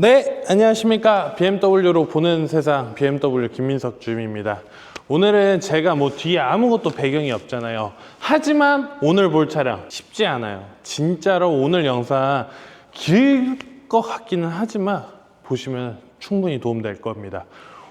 네, 안녕하십니까. BMW로 보는 세상 BMW 김민석 주임입니다. 오늘은 제가 뭐 뒤에 아무것도 배경이 없잖아요. 하지만 오늘 볼 차량 쉽지 않아요. 진짜로 오늘 영상 길 것 같기는 하지만 보시면 충분히 도움될 겁니다.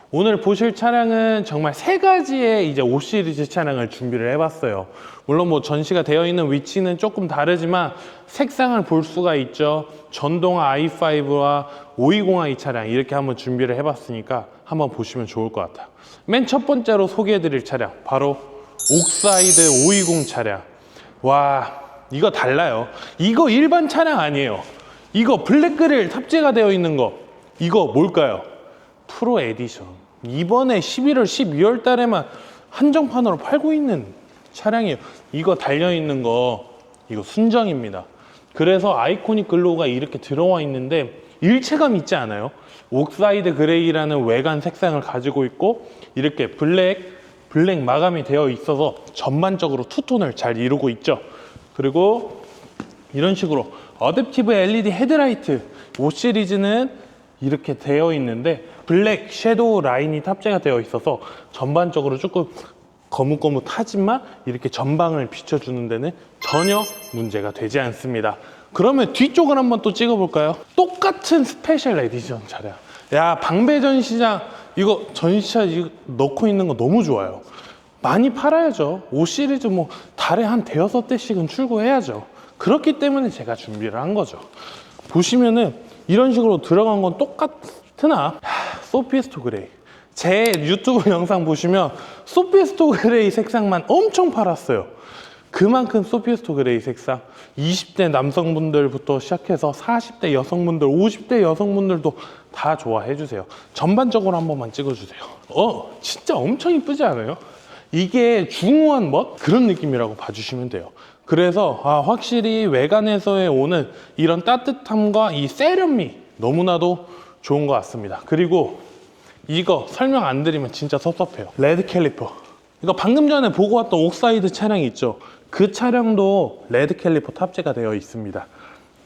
오늘 보실 차량은 정말 세 가지의 이제 5 시리즈 차량을 준비를 해봤어요. 물론 뭐 전시가 되어 있는 위치는 조금 다르지만 색상을 볼 수가 있죠. 전동화 i5와 520i 이 차량 이렇게 한번 준비를 해봤으니까 한번 보시면 좋을 것 같아요. 맨 첫 번째로 소개해드릴 차량 바로 옥사이드 520 차량. 와 이거 달라요. 이거 일반 차량 아니에요. 이거 블랙그릴 탑재가 되어 있는 거 이거 뭘까요? 프로 에디션. 이번에 11월, 12월 달에만 한정판으로 팔고 있는 차량이에요. 이거 달려 있는 거 이거 순정입니다. 그래서 아이코닉 글로우가 이렇게 들어와 있는데 일체감 있지 않아요? 옥사이드 그레이라는 외관 색상을 가지고 있고 이렇게 블랙 블랙 마감이 되어 있어서 전반적으로 투톤을 잘 이루고 있죠. 그리고 이런 식으로 어댑티브 LED 헤드라이트 5 시리즈는 이렇게 되어 있는데 블랙 섀도우 라인이 탑재가 되어 있어서 전반적으로 조금 거뭇거뭇하지만 이렇게 전방을 비춰주는 데는 전혀 문제가 되지 않습니다. 그러면 뒤쪽을 한번 또 찍어볼까요? 똑같은 스페셜 에디션 차량. 야 방배 전 시장 이거 전시차 이거 넣고 있는 거 너무 좋아요. 많이 팔아야죠. 5 시리즈 뭐 달에 한 대여섯 대씩은 출고해야죠. 그렇기 때문에 제가 준비를 한 거죠. 보시면은 이런 식으로 들어간 건 똑같으나 하, 소피스토 그레이. 제 유튜브 영상 보시면 소피스토 그레이 색상만 엄청 팔았어요. 그만큼 소피스토 그레이 색상 20대 남성분들부터 시작해서 40대 여성분들, 50대 여성분들도 다 좋아해 주세요. 전반적으로 한 번만 찍어 주세요. 어, 진짜 엄청 이쁘지 않아요? 이게 중후한 멋 그런 느낌이라고 봐주시면 돼요. 그래서 아, 확실히 외관에서의 오는 이런 따뜻함과 이 세련미 너무나도 좋은 것 같습니다. 그리고 이거 설명 안 드리면 진짜 섭섭해요. 레드 캘리퍼. 이거 방금 전에 보고 왔던 옥사이드 차량이 있죠. 그 차량도 레드 캘리퍼 탑재가 되어 있습니다.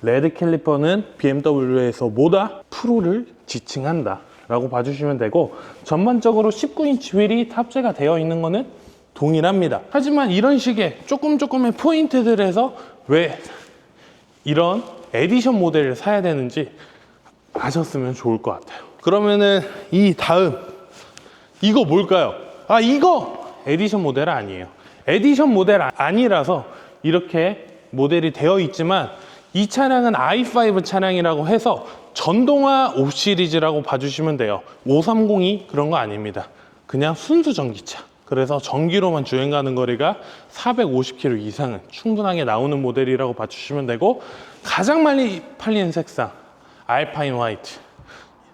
레드 캘리퍼는 BMW에서 뭐다? 프로를 지칭한다. 라고 봐주시면 되고 전반적으로 19인치 휠이 탑재가 되어 있는 거는 동일합니다. 하지만 이런 식의 조금 조금의 포인트들에서 왜 이런 에디션 모델을 사야 되는지 아셨으면 좋을 것 같아요. 그러면은 이 다음 이거 뭘까요? 아 이거 에디션 모델 아니에요. 에디션 모델 아- 아니라서 이렇게 모델이 되어 있지만 이 차량은 i5 차량이라고 해서 전동화 5 시리즈라고 봐주시면 돼요. 530이 그런 거 아닙니다. 그냥 순수 전기차. 그래서 전기로만 주행 가는 거리가 450km 이상은 충분하게 나오는 모델이라고 봐주시면 되고 가장 많이 팔리는 색상 알파인 화이트.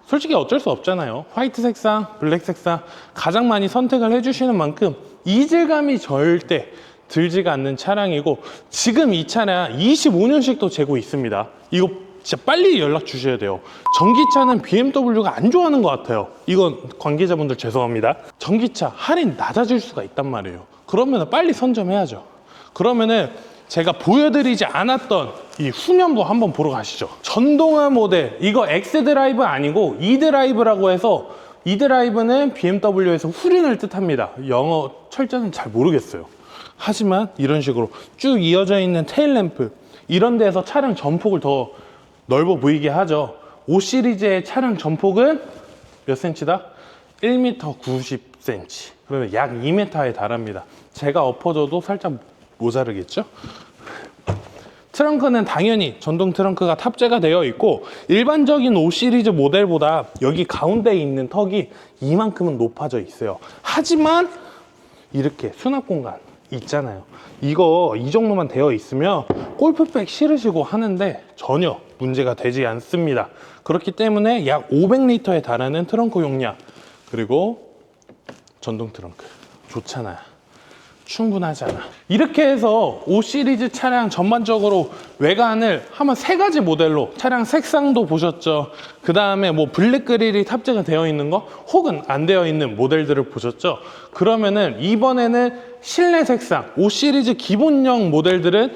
솔직히 어쩔 수 없잖아요. 화이트 색상, 블랙 색상 가장 많이 선택을 해주시는 만큼 이질감이 절대 들지가 않는 차량이고 지금 이 차량 25년씩도 재고 있습니다. 이거 진짜 빨리 연락 주셔야 돼요. 전기차는 BMW가 안 좋아하는 것 같아요. 이건 관계자분들 죄송합니다. 전기차 할인 낮아질 수가 있단 말이에요. 그러면 빨리 선점해야죠. 그러면은 제가 보여드리지 않았던 이 후면부 한번 보러 가시죠. 전동화 모델 이거 X 드라이브 아니고 E 드라이브라고 해서 E 드라이브는 BMW에서 후륜을 뜻합니다. 영어 철자는 잘 모르겠어요. 하지만 이런 식으로 쭉 이어져 있는 테일 램프 이런 데서 차량 전폭을 더 넓어 보이게 하죠. 5 시리즈의 차량 전폭은 몇 센치다? 1m 90cm. 그러면 약 2m에 달합니다. 제가 엎어져도 살짝 모자르겠죠? 트렁크는 당연히 전동 트렁크가 탑재가 되어 있고 일반적인 5 시리즈 모델보다 여기 가운데에 있는 턱이 이만큼은 높아져 있어요. 하지만 이렇게 수납 공간 있잖아요. 이거 이 정도만 되어 있으면 골프백 실으시고 하는데 전혀 문제가 되지 않습니다. 그렇기 때문에 약 500리터에 달하는 트렁크 용량 그리고 전동 트렁크 좋잖아요. 충분하잖아. 이렇게 해서 5 시리즈 차량 전반적으로 외관을 한번 세 가지 모델로 차량 색상도 보셨죠. 그 다음에 뭐 블랙 그릴이 탑재가 되어 있는 거 혹은 안 되어 있는 모델들을 보셨죠. 그러면은 이번에는 실내 색상 5 시리즈 기본형 모델들은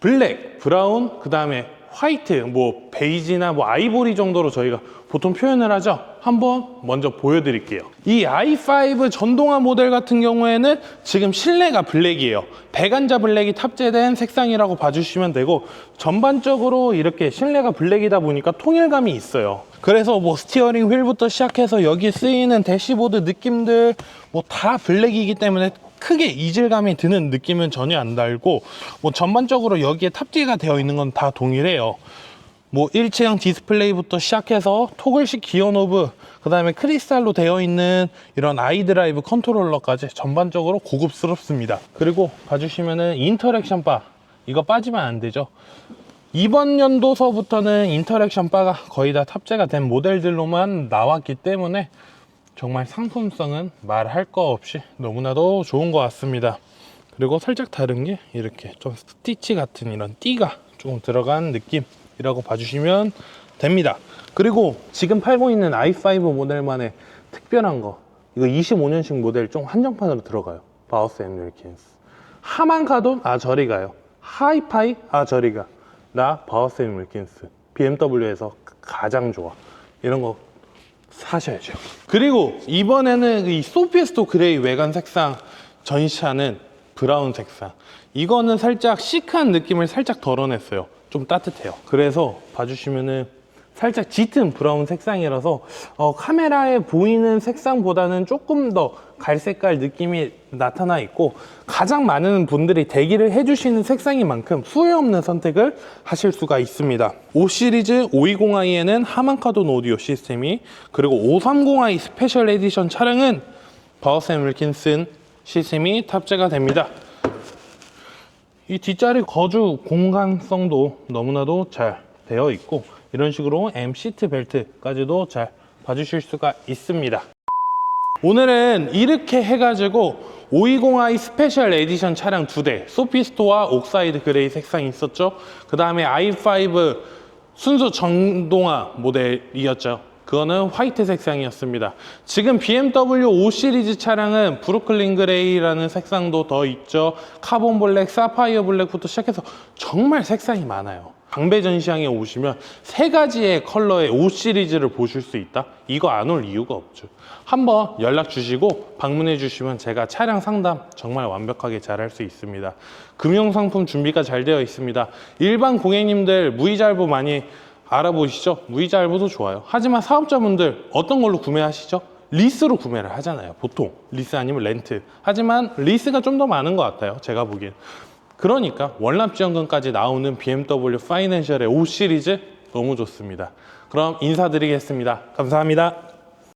블랙, 브라운, 그 다음에 화이트, 뭐 베이지나 뭐 아이보리 정도로 저희가 보통 표현을 하죠. 한번 먼저 보여드릴게요. 이 i5 전동화 모델 같은 경우에는 지금 실내가 블랙이에요. 배관자 블랙이 탑재된 색상이라고 봐주시면 되고 전반적으로 이렇게 실내가 블랙이다 보니까 통일감이 있어요. 그래서 뭐 스티어링 휠부터 시작해서 여기 쓰이는 대시보드 느낌들 뭐 다 블랙이기 때문에 크게 이질감이 드는 느낌은 전혀 안 달고 뭐 전반적으로 여기에 탑재가 되어 있는 건 다 동일해요. 뭐 일체형 디스플레이부터 시작해서 토글식 기어 노브 그 다음에 크리스탈로 되어 있는 이런 아이드라이브 컨트롤러까지 전반적으로 고급스럽습니다 그리고 봐주시면은 인터랙션 바 이거 빠지면 안 되죠 이번 연도서부터는 인터랙션 바가 거의 다 탑재가 된 모델들로만 나왔기 때문에 정말 상품성은 말할 거 없이 너무나도 좋은 것 같습니다 그리고 살짝 다른 게 이렇게 좀 스티치 같은 이런 띠가 조금 들어간 느낌이라고 봐주시면 됩니다. 그리고 지금 팔고 있는 i5 모델만의 특별한 거 이거 25년식 모델 좀 한정판으로 들어가요. 바우스 앤 윌킨스. 하만 가도 아 저리 가요. 하이파이 아 저리 가. 나 바우스 앤 윌킨스. BMW에서 가장 좋아. 이런 거 사셔야죠. 그리고 이번에는 이 소피스토 그레이 외관 색상 전시하는 브라운 색상. 이거는 살짝 시크한 느낌을 살짝 덜어냈어요. 좀 따뜻해요. 그래서 봐주시면은 살짝 짙은 브라운 색상이라서 어, 카메라에 보이는 색상보다는 조금 더 갈색깔 느낌이 나타나 있고 가장 많은 분들이 대기를 해주시는 색상인 만큼 후회 없는 선택을 하실 수가 있습니다. 5 시리즈 520i에는 하만카돈 오디오 시스템이 그리고 530i 스페셜 에디션 차량은 바우스 앤 윌킨슨 시스템이 탑재가 됩니다. 이 뒷자리 거주 공간성도 너무나도 잘 되어 있고 이런 식으로 M 시트 벨트까지도 잘 봐주실 수가 있습니다. 오늘은 이렇게 해가지고 520i 스페셜 에디션 차량 두 대, 소피스토와 옥사이드 그레이 색상이 있었죠. 그 다음에 i5 순수 전동화 모델이었죠. 그거는 화이트 색상이었습니다. 지금 BMW 5 시리즈 차량은 브루클린 그레이라는 색상도 더 있죠. 카본 블랙, 사파이어 블랙부터 시작해서 정말 색상이 많아요. 강배 전 시장에 오시면 세 가지의 컬러의 5 시리즈를 보실 수 있다? 이거 안 올 이유가 없죠. 한번 연락 주시고 방문해 주시면 제가 차량 상담 정말 완벽하게 잘 할 수 있습니다. 금융상품 준비가 잘 되어 있습니다. 일반 고객님들 무이자 할부 많이 알아보시죠? 무이자 할부도 좋아요. 하지만 사업자분들 어떤 걸로 구매하시죠? 리스로 구매를 하잖아요. 보통 리스 아니면 렌트. 하지만 리스가 좀 더 많은 것 같아요. 제가 보기엔. 그러니까 월납 지원금까지 나오는 BMW 파이낸셜의 5 시리즈 너무 좋습니다. 그럼 인사드리겠습니다. 감사합니다.